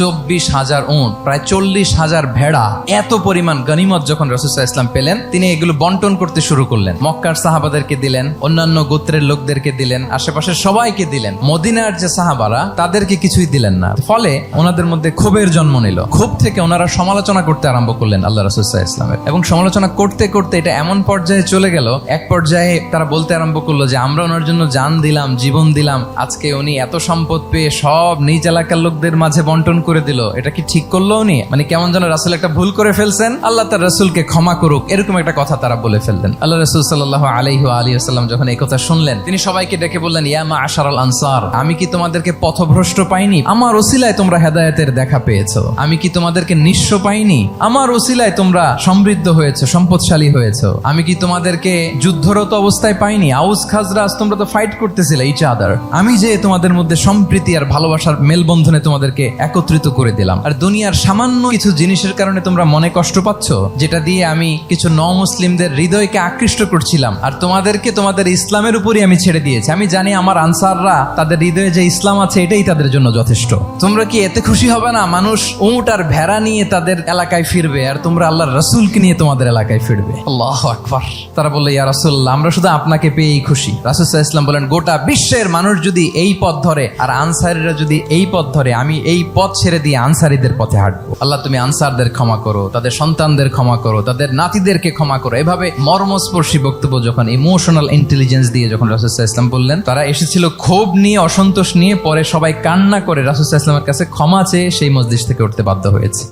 চব্বিশ হাজার উঁট প্রায় চল্লিশ হাজার ভেড়া। এত পরিমাণ গনিমত যখন রসুল্লাহ ইসলাম পেলেন, তিনি এগুলো বন্টন করতে শুরু করলেন। মক্কার সাহাবাদেরকে দিলেন, অন্যান্য গোত্রের লোকদেরকে দিলেন, আশেপাশের সবাইকে দিলেন। মদিনার যে সাহাবারা, তাদেরকে কিছুই দিলেন না। ফলে ওনাদের মধ্যে ক্ষোভের জন্ম নিল। ক্ষোভ থেকে ওনারা সমালোচনা করতে আরম্ভ করলেন আল্লাহ রসুল্লাহ ইসলামের এবং সমালোচনা করতে করতে এটা এমন পর্যায়ে চলে গেল, এক পর্যায়ে তারা বলতে আরম্ভ করল যে, আমরা ওনার জন্য জান দিলাম, জীবন দিলাম। আজকে উনি এত সম্পদ পেয়ে সব নিজ এলাকার লোকদের মাঝে বন্টন করে দিল। এটা কি ঠিক করল উনি? মানে কেমন যেন রাসুল একটা ভুল করে ফেলছেন। আল্লাহ তার রাসুলকে ক্ষমা করুক। এরকম একটা কথা তারা বলে ফেললেন। আল্লাহ রসুল সাল্লাহ আলহি আলী যখন এই কথা শুনলেন, তিনি সবাইকে ডেকে বললেন ইয়ামা আশার আল আনসার, আমি কি তোমাদেরকে পথভ্রষ্ট পাইনি? আমার ওসিলায় তোমরা হেদায়েতের দেখা পেয়েছ। আমি কি তোমাদেরকে নিঃস্ব পাইনি? আমার ওসিলায় তোমরা সমৃদ্ধ হয়েছে, সম্পদশালী হয়েছে। আমি কি তোমাদেরকে যুদ্ধরত অবস্থায় পাইনি? আউস খাজরাজ, তোমরা তো ফাইট করতেছিলে ইচ আদার আমি যে তোমাদের মধ্যে সম্প্রীতি আর ভালোবাসার মেলবন্ধনে তোমাদেরকে একত্রিত করে দিলাম। আর দুনিয়ার সামান্য কিছু জিনিসের কারণে তোমরা মনে কষ্ট পাচ্ছ, যেটা দিয়ে আমি কিছু ন মুসলিমদের হৃদয়কে আকৃষ্ট করছিলাম। আর তোমাদেরকে তোমাদের ইসলামের উপরই আমি ছেড়ে দিয়েছি। আমি জানি আমার আনসাররা তাদের হৃদয়ে যে ইসলাম আছে, এটাই তাদের জন্য যথেষ্ট। তোমরা কি এতে খুশি হবে না? মানুষ উঁট আর ভেড়া নিয়ে তাদের এলাকায় ফিরবে, আর তোমরা আল্লাহর রসুলকে নিয়ে তোমাদের এলাকায় ফিরবে। আল্লাহ আকবার। তারা বলল, ইয়া রাসুল্লাহ আমরা শুধু আপনাকে পেয়েই খুশি। রাসুল ইসলাম বলেন, গোটা বিশ্বের মানুষ যদি এই পথ ধরে, আর আনসারিরা যদি এই পথ ধরে, আমি এই পথ ছেড়ে দিয়ে আনসারিদের পথে হাঁটবো। আল্লাহ, তুমি আনসারদের ক্ষমা করো, তাদের সন্তানদের ক্ষমা করো, তাদের নাতিদেরকে ক্ষমা করো। এভাবে মর্মস্পর্শী বক্তব্য যখন ইমোশনাল ইন্টেলিজেন্স দিয়ে যখন রাসুল ইসলাম বললেন, তারা এসেছিল ক্ষোভ নিয়ে, অসন্তোষ নিয়ে, পরে সবাই কান্না করে রাসুল ইসলামের কাছে ক্ষমা চেয়ে সেই মসজিদ থেকে উঠতে বাধ্য হয়েছে।